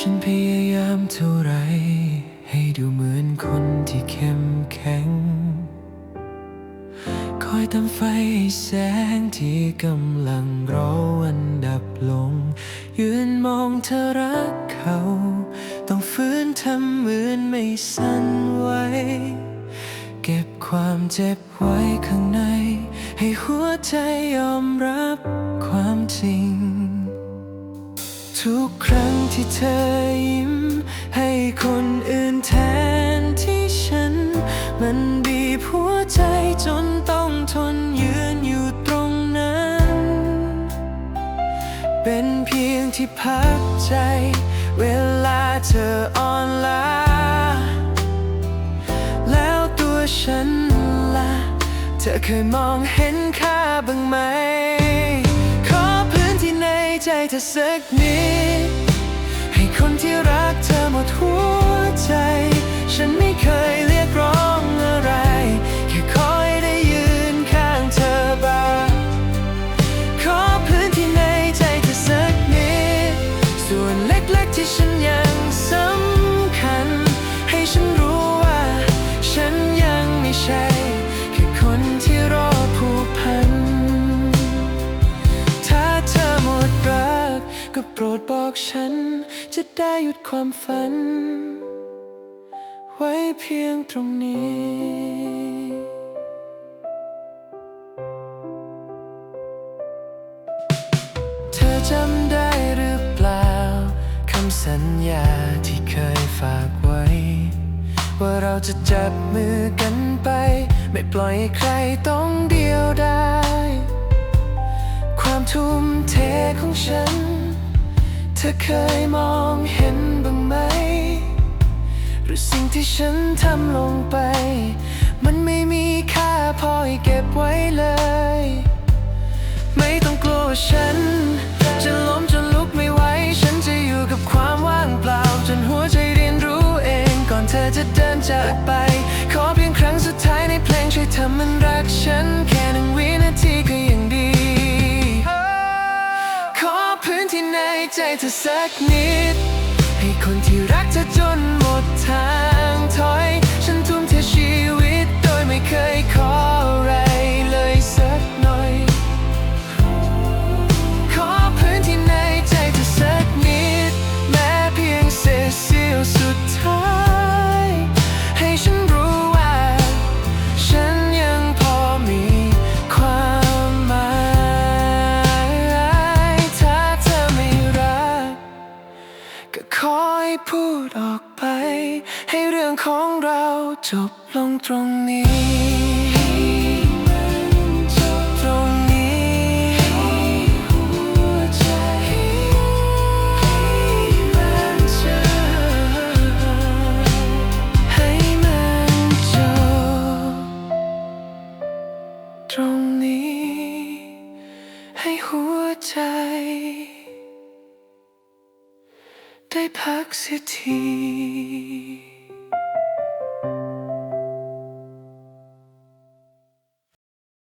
ฉันพยายามเท่าไร ให้ดูเหมือนคนที่เข้มแข็ง คอยทำไฟให้แสงที่กำลังรอวันดับลง ยืนมองเธอรักเขา ต้องฟื้นทำเหมือนไม่สั่นไหวเก็บความเจ็บไว้ข้างใน ให้หัวใจยอมรับความจริง ทุกครั้งที่เธอยิ้ม ให้คนอื่นแทนที่ฉัน มันบีบหัวใจจนต้องทนยืนอยู่ตรงนั้น เป็นเพียงที่พักใจ เวลาเธออ่อนล้าแล้วตัวฉันล่ะ เธอเคยมองเห็นค่าบ้างไหม ใจเธอสักนิด ให้คนที่รักเธอหมดหัวใจ ฉันไม่เคยเรียกร้องอะไร แค่คอยได้ยืนข้างเธอบ้างขอพื้นที่ในใจเธอสักนิด ส่วนเล็กๆที่ฉันยัง ก็โปรดบอกฉัน จะได้หยุดความฝัน ไว้เพียงตรงนี้เธอจำได้หรือเปล่า คำสัญญาที่เคยฝากไว้ ว่าเราจะจับมือกันไป ไม่ปล่อยให้ใครต้องเดียวดายความทุ่มเทของฉัน เธอเคยมองเห็นบ้างไหม หรือสิ่งที่ฉันทำลงไป มันไม่มีค่าพอให้เก็บไว้เลย ไม่ต้องกลัวฉัน จะล้มจนลุกไม่ไหว ฉันจะอยู่กับความว่างเปล่า จนหัวใจเรียนรู้เอง ก่อนเธอจะเดินจากไป ขอเพียงครั้งสุดท้ายในเพลงช่วยทำมันรักฉัน ใจเธอสักนิด ให้คนที่รักเธอจนหมด ให้เรื่องของเราจบลงตรงนี้ตรงนี้ให้มันจบตรงนี้ให้หัวใจ ได้พักเสียที